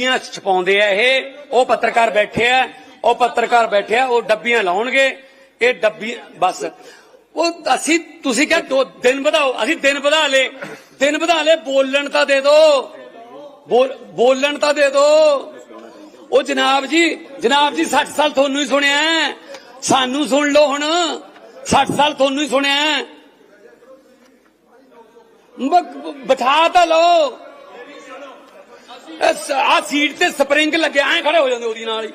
ਡੱਬੀਆਂ ਛਪਾਉਂਦੇ ਆ ਇਹ। ਉਹ ਪੱਤਰਕਾਰ ਬੈਠੇ ਆ, ਉਹ ਪੱਤਰਕਾਰ ਬੈਠੇ ਆ, ਉਹ ਡੱਬੀਆਂ ਲਾਉਣਗੇ। ਇਹ ਡੱਬੀ, ਬਸ। ਉਹ ਅਸੀਂ, ਤੁਸੀਂ ਕਿਹਾ ਦੋ ਦਿਨ ਵਧਾਓ, ਅਸੀਂ ਦਿਨ ਵਧਾ ਲੇ ਦਿਨ ਵਧਾ ਲੇ ਬੋਲਣ ਤਾਂ ਦੇ ਦਿਓ ਬੋਲਣ ਤਾਂ ਦੇ ਦਿਓ ਉਹ ਜਨਾਬ ਜੀ ਜਨਾਬ ਜੀ 60 ਸਾਲ ਤੁਹਾਨੂੰ ਹੀ ਸੁਣਿਆ ਸਾਨੂੰ ਸੁਣ ਲਓ ਹੁਣ। 60 ਸਾਲ ਤੁਹਾਨੂੰ ਹੀ ਸੁਣਿਆ ਬਿਠਾ ਤਾਂ ਲਓ। ਆ ਸੀਟ ਤੇ ਸਪਰਿੰਗ ਲੱਗਿਆ, ਐ ਖੜੇ ਹੋ ਜਾਂਦੇ ਉਹਦੀ ਨਾਲ ਹੀ।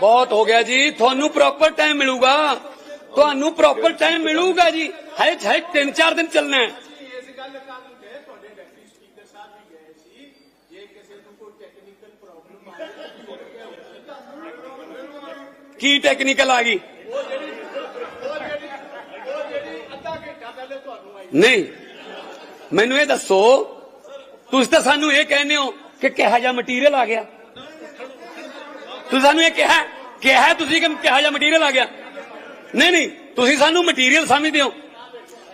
ਬਹੁਤ ਹੋ ਗਿਆ ਜੀ, ਤੁਹਾਨੂੰ ਪ੍ਰੋਪਰ ਟਾਈਮ ਮਿਲੂਗਾ। ਤੁਹਾਨੂੰ ਪ੍ਰੋਪਰ ਟਾਈਮ ਮਿਲੂਗਾ ਜੀ। ਹੈ ਹੈ ਤਿੰਨ ਚਾਰ ਦਿਨ ਚੱਲਣਾ ਹੈ। ਇਸ ਗੱਲ ਕਰਨ ਗਏ ਤੁਹਾਡੇ ਡਿਪਟੀ ਸਪੀਕਰ ਸਾਹਿਬ ਵੀ ਗਏ ਸੀ ਜੇ ਕਿਸੇ ਨੂੰ ਕੋਈ ਟੈਕਨੀਕਲ ਪ੍ਰੋਬਲਮ ਆਏ ਕੀ ਟੈਕਨੀਕਲ ਆ ਗਈ ਅੱਧਾ ਘੰਟਾ ਪਹਿਲੇ ਤੁਹਾਨੂੰ ਆਈ ਨਹੀਂ। ਮੈਨੂੰ ਇਹ ਦੱਸੋ ਤੁਸੀਂ ਤਾਂ ਸਾਨੂੰ ਇਹ ਕਹਿੰਦੇ ਹੋ ਕਿ ਕਿਹਾ ਜਿਹਾ ਮਟੀਰੀਅਲ ਆ ਗਿਆ। ਤੁਸੀਂ ਸਾਨੂੰ ਇਹ ਕਿਹਾ ਕਿਹਾ ਤੁਸੀਂ ਕਿ ਕਿਹਾ ਜਿਹਾ ਮਟੀਰੀਅਲ ਆ ਗਿਆ। ਨਹੀਂ ਨਹੀਂ ਤੁਸੀਂ ਸਾਨੂੰ ਮਟੀਰੀਅਲ ਸਮਝਦੇ ਹੋ।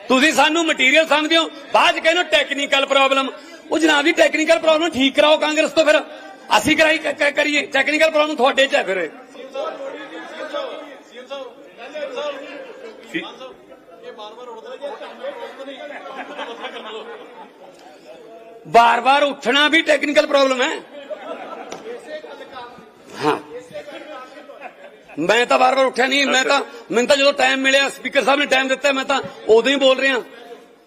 ਤੁਸੀਂ ਸਾਨੂੰ ਮਟੀਰੀਅਲ ਸਮਝਦੇ ਹੋ। ਬਾਅਦ ਚ ਕਹਿੰਦੇ ਹੋ ਟੈਕਨੀਕਲ ਪ੍ਰੋਬਲਮ ਉਹ ਜਨਾਬ ਜੀ ਟੈਕਨੀਕਲ ਪ੍ਰੋਬਲਮ ਠੀਕ ਕਰਾਓ ਕਾਂਗਰਸ ਤੋਂ ਫਿਰ। ਅਸੀਂ ਕਰਾਈ ਕਰੀਏ। ਟੈਕਨੀਕਲ ਪ੍ਰੋਬਲਮ ਤੁਹਾਡੇ ਚ ਹੈ ਫਿਰ। ਬਾਰ-ਬਾਰ ਉੱਠਣਾ ਵੀ ਟੈਕਨੀਕਲ ਪ੍ਰੋਬਲਮ ਹੈ। ਹਾਂ। ਮੈਂ ਤਾਂ ਬਾਰ-ਬਾਰ ਉੱਠਿਆ ਨਹੀਂ ਮੈਂ ਤਾਂ ਮੈਨੂੰ ਤਾਂ ਜਦੋਂ ਟਾਈਮ ਮਿਲਿਆ ਸਪੀਕਰ ਸਾਹਿਬ ਨੇ ਟਾਈਮ ਦਿੱਤਾ ਮੈਂ ਤਾਂ ਉਦੋਂ ਹੀ ਬੋਲ ਰਿਹਾ।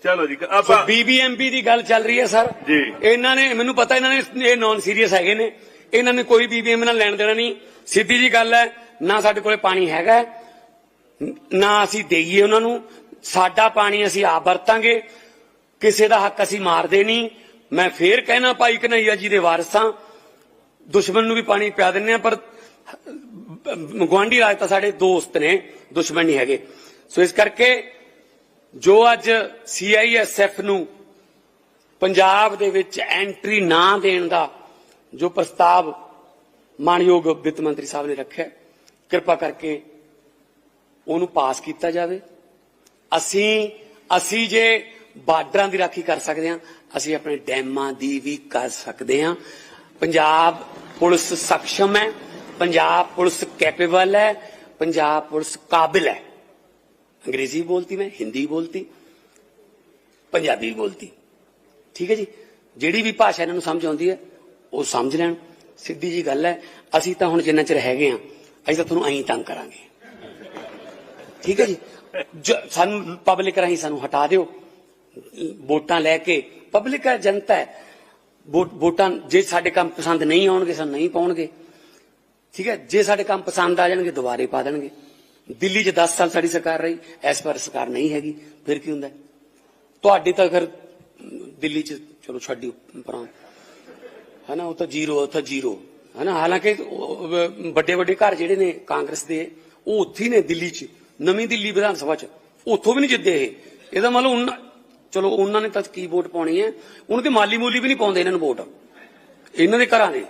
ਚਲੋ ਜੀ ਆਪਾਂ ਬੀਬੀਐਮਪੀ ਦੀ ਗੱਲ ਚੱਲ ਰਹੀ ਹੈ ਸਰ। ਜੀ। ਇਹਨਾਂ ਨੇ ਮੈਨੂੰ ਪਤਾ ਇਹਨਾਂ ਨੇ ਇਹ ਨਾਨ ਸੀਰੀਅਸ ਹੈਗੇ ਨੇ। ਇਹਨਾਂ ਨੇ ਕੋਈ ਬੀਬੀਐਮ ਨਾਲ ਲੈਣ ਦੇਣਾ ਨਹੀਂ। ਸਿੱਧੀ ਜੀ ਗੱਲ ਹੈ ਨਾ ਸਾਡੇ ਕੋਲੇ ਪਾਣੀ ਹੈਗਾ ਨਾ ਅਸੀਂ ਦੇਈਏ ਉਹਨਾਂ ਨੂੰ। ਸਾਡਾ ਪਾਣੀ ਅਸੀਂ ਆਪ ਵਰਤਾਂਗੇ। ਕਿਸੇ ਦਾ ਹੱਕ ਅਸੀਂ ਮਾਰਦੇ ਨਹੀਂ। ਮੈਂ ਫੇਰ ਕਹਿਣਾ, ਭਾਈ ਕਨਈਆ ਜੀ ਦੇ ਵਾਰਸਾਂ ਦੁਸ਼ਮਣ ਨੂੰ ਵੀ ਪਾਣੀ ਪਿਆ ਦਿੰਨੇ ਆ ਪਰ ਗਵਾਂਢੀ ਰਾਜ ਤਾਂ ਸਾਡੇ ਦੋਸਤ ਨੇ, ਦੁਸ਼ਮਣ ਨਹੀਂ ਹੈਗੇ। ਸੋ ਇਸ ਕਰਕੇ ਜੋ ਅੱਜ ਸੀਆਈਐਸਐਫ ਨੂੰ ਪੰਜਾਬ ਦੇ ਵਿੱਚ ਐਂਟਰੀ ਨਾ ਦੇਣ ਦਾ ਜੋ ਪ੍ਰਸਤਾਵ ਮਾਨਯੋਗ ਵਿੱਤ ਮੰਤਰੀ ਸਾਹਿਬ ਨੇ ਰੱਖਿਆ, ਕਿਰਪਾ ਕਰਕੇ ਉਹਨੂੰ ਪਾਸ ਕੀਤਾ ਜਾਵੇ। ਅਸੀਂ ਅਸੀਂ ਜੇ ਬਾਰਡਰਾਂ ਦੀ ਰਾਖੀ ਕਰ ਸਕਦੇ ਹਾਂ, ਅਸੀਂ ਆਪਣੇ ਡੈਮਾਂ ਦੀ ਵੀ ਕਰ ਸਕਦੇ ਹਾਂ। ਪੰਜਾਬ ਪੁਲਿਸ ਸક્ષਮ ਹੈ, ਪੰਜਾਬ ਪੁਲਿਸ ਕੈਪੇਬਲ ਹੈ, ਪੰਜਾਬ ਪੁਲਿਸ ਕਾਬਿਲ ਹੈ। ਅੰਗਰੇਜ਼ੀ ਬੋਲਤੀ ਮੈਂ, ਹਿੰਦੀ ਬੋਲਤੀ, ਪੰਜਾਬੀ ਬੋਲਤੀ। ਠੀਕ ਹੈ ਜੀ? ਜਿਹੜੀ ਵੀ ਭਾਸ਼ਾ ਇਹਨਾਂ ਨੂੰ ਸਮਝ ਆਉਂਦੀ ਹੈ, ਉਹ ਸਮਝ ਲੈਣ। ਸਿੱਧੀ ਜੀ ਗੱਲ ਹੈ, ਅਸੀਂ ਤਾਂ ਹੁਣ ਜਿੰਨਾ ਚਿਰ ਹੈਗੇ ਆ ਅਸੀਂ ਤਾਂ ਤੁਹਾਨੂੰ ਐਂ ਤੰਗ ਕਰਾਂਗੇ। ਠੀਕ ਹੈ ਜੀ? ਜ- ਸਾਨੂੰ ਪਬਲਿਕ ਰਾਹੀਂ ਸਾਨੂੰ ਹਟਾ ਦਿਓ। ਵੋਟਾਂ ਲੈ ਕੇ ਪਬਲਿਕ ਹੈ, ਜਨਤਾ ਹੈ। ਵੋਟਾਂ ਜੇ ਸਾਡੇ ਕੰਮ ਪਸੰਦ ਨਹੀਂ ਆਉਣਗੇ, ਸਾਨੂੰ ਨਹੀਂ ਪਾਉਣਗੇ। ਠੀਕ ਹੈ? ਜੇ ਸਾਡੇ ਕੰਮ ਪਸੰਦ ਆ ਜਾਣਗੇ, ਦੁਬਾਰੇ ਪਾ ਦੇਣਗੇ। ਦਿੱਲੀ 'ਚ 10 ਸਾਲ ਸਾਡੀ ਸਰਕਾਰ ਰਹੀ, ਇਸ ਵਾਰ ਸਰਕਾਰ ਨਹੀਂ ਹੈਗੀ, ਫਿਰ ਕੀ ਹੁੰਦਾ? ਹੈ? ਤੁਹਾਡੀ ਤਾਂ ਫਿਰ ਦਿੱਲੀ 'ਚ, ਚਲੋ ਛੱਡਿਓ ਪਰਾਂ ਹਨਾ, ਉਹ ਤਾਂ ਜ਼ੀਰੋ, ਉਹ ਤਾਂ ਜ਼ੀਰੋ। ਹਨਾ, ਹਾਲਾਂਕਿ ਵੱਡੇ ਵੱਡੇ ਘਰ ਜਿਹੜੇ ਨੇ ਕਾਂਗਰਸ ਦੇ, ਉਹ ਉੱਥੇ ਹੀ ਨੇ ਦਿੱਲੀ 'ਚ। ਨਵੀਂ ਦਿੱਲੀ ਵਿਧਾਨ ਸਭਾ 'ਚ। ਉੱਥੋਂ ਵੀ ਨਹੀਂ ਜਿੱਦੇ ਇਹ। ਇਹਦਾ ਮਤਲਬ ਉਹਨਾਂ ਚਲੋ ਉਹਨਾਂ ਨੇ ਤਾਂ ਕੀ ਵੋਟ ਪਾਉਣੀ ਹੈ? ਉਹਨਾਂ ਦੀ ਮਾਲੀ ਮੂਲੀ ਵੀ ਨਹੀਂ ਪਾਉਂਦੇ ਇਹਨਾਂ ਨੂੰ ਵੋਟ। ਇਹਨਾਂ ਦੇ ਘਰਾਂ ਨੇ।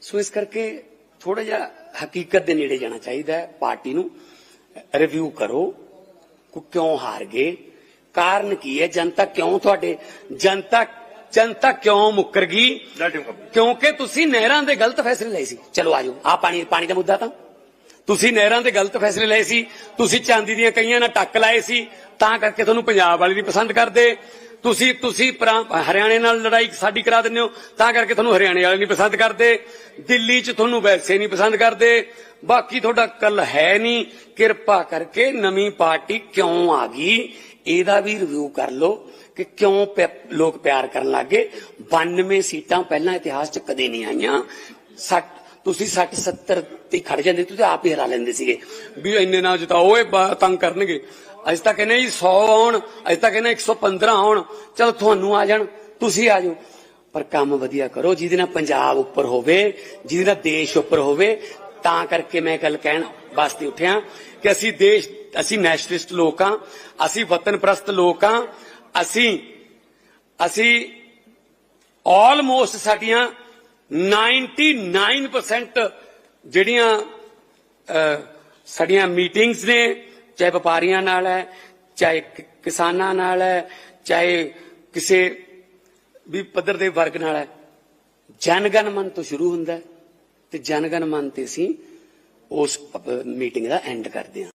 ਸੋ ਇਸ ਕਰਕੇ ਥੋੜਾ ਜਿਹਾ ਹਕੀਕਤ ਦੇ ਨੇੜੇ ਜਾਣਾ ਚਾਹੀਦਾ ਹੈ। ਪਾਰਟੀ ਨੂੰ ਰਿਵਿਊ ਕਰੋ। ਕਿ ਕਿਉਂ ਹਾਰ ਗਏ ਕਾਰਨ ਕੀ ਹੈ? ਜਨਤਾ ਕਿਉਂ ਤੁਹਾਡੇ ਜਨਤਾ ਜਨਤਾ ਕਿਉਂ ਮੁੱਕਰ ਗਈ. ਕਿਉਂਕਿ ਤੁਸੀਂ ਨਹਿਰਾਂ ਦੇ ਗਲਤ ਫੈਸਲੇ ਲਏ ਸੀ। ਚਲੋ ਆਜੋ ਆ ਪਾਣੀ ਪਾਣੀ ਦਾ ਮੁੱਦਾ ਤਾਂ। ਤੁਸੀਂ ਨਹਿਰਾਂ ਦੇ ਗਲਤ ਫੈਸਲੇ ਲਏ ਸੀ, ਤੁਸੀਂ ਚਾਂਦੀ ਦੀਆਂ ਕਈਆਂ ਨਾਲ ਟੱਕ ਲਾਏ ਸੀ, ਤਾਂ ਕਰਕੇ ਤੁਹਾਨੂੰ ਪੰਜਾਬ ਵਾਲੇ ਨਹੀਂ ਪਸੰਦ ਕਰਦੇ। ਤੁਸੀਂ ਤੁਸੀਂ ਹਰਿਆਣੇ ਨਾਲ ਲੜਾਈ ਸਾਡੀ ਕਰਾ ਦਿੰਦੇ ਹੋ, ਤਾਂ ਕਰਕੇ ਤੁਹਾਨੂੰ ਹਰਿਆਣੇ ਵਾਲੇ ਨਹੀਂ ਪਸੰਦ ਕਰਦੇ। ਦਿੱਲੀ 'ਚ ਤੁਹਾਨੂੰ ਵੈਸੇ ਨਹੀਂ ਪਸੰਦ ਕਰਦੇ। ਬਾਕੀ ਤੁਹਾਡਾ ਕੱਲ ਹੈ ਨਹੀਂ, ਕਿਰਪਾ ਕਰਕੇ ਨਵੀਂ ਪਾਰਟੀ ਕਿਉਂ ਆ ਗਈ? ਇਹਦਾ ਵੀ ਰਿਵਿਊ ਕਰ ਲਓ ਕਿ ਕਿਉਂ ਲੋਕ ਪਿਆਰ ਕਰਨ ਲੱਗੇ 92 ਸੀਟਾਂ ਪਹਿਲਾਂ ਇਤਿਹਾਸ 'ਚ ਕਦੇ ਨਹੀਂ ਆਈਆਂ। ਤੁਸੀਂ 60 70 ਤੇ ਖੜ ਜਾਂਦੇ, ਤੁਸੀਂ ਆਪ ਹੀ ਹਰਾ ਲੈਂਦੇ ਸੀਗੇ। ਵੀ ਇੰਨੇ ਨਾ ਜਿਤਾਓ ਇਹ ਤੰਗ ਕਰਨਗੇ। ਅਸੀਂ ਤਾਂ ਕਹਿੰਦੇ ਜੀ 100 ਆਉਣ ਅਸੀਂ ਤਾਂ ਕਹਿੰਦੇ 115 ਆਉਣ ਚਲ ਤੁਹਾਨੂੰ ਆ ਜਾਣ, ਤੁਸੀਂ ਆ ਜਾਓ। ਪਰ ਕੰਮ ਵਧੀਆ ਕਰੋ, ਜਿਹਦੇ ਨਾਲ ਪੰਜਾਬ ਉੱਪਰ ਹੋਵੇ, ਜਿਹਦੇ ਨਾਲ ਦੇਸ਼ ਉੱਪਰ ਹੋਵੇ, ਤਾਂ ਕਰਕੇ ਮੈਂ ਗੱਲ ਕਹਿਣ ਵਾਸਤੇ ਉੱਠਿਆ ਕਿ ਅਸੀਂ ਦੇਸ਼, ਅਸੀਂ ਨੈਸ਼ਨਲਿਸਟ ਲੋਕ ਹਾਂ, ਅਸੀਂ ਵਤਨ ਪ੍ਰਸਤ ਲੋਕ ਹਾਂ, ਅਸੀਂ ਅਸੀਂ ਆਲਮੋਸਟ ਸਾਡੀਆਂ 99% ਜਿਹੜੀਆਂ ਸਾਡੀਆਂ ਮੀਟਿੰਗਸ ਨੇ, ਚਾਹੇ ਵਪਾਰੀਆਂ ਨਾਲ ਹੈ, ਚਾਹੇ ਕਿਸਾਨਾਂ ਨਾਲ ਹੈ, ਚਾਹੇ ਕਿਸੇ ਵੀ ਪੱਧਰ ਦੇ ਵਰਗ ਨਾਲ ਹੈ ਜਨਗਣ ਮਨ ਤੋਂ ਸ਼ੁਰੂ ਹੁੰਦਾ ਹੈ ਤੇ ਜਨਗਣ ਮਨ ਤੇ ਅਸੀਂ ਉਸ ਮੀਟਿੰਗ ਦਾ ਐਂਡ ਕਰਦੇ ਹਾਂ।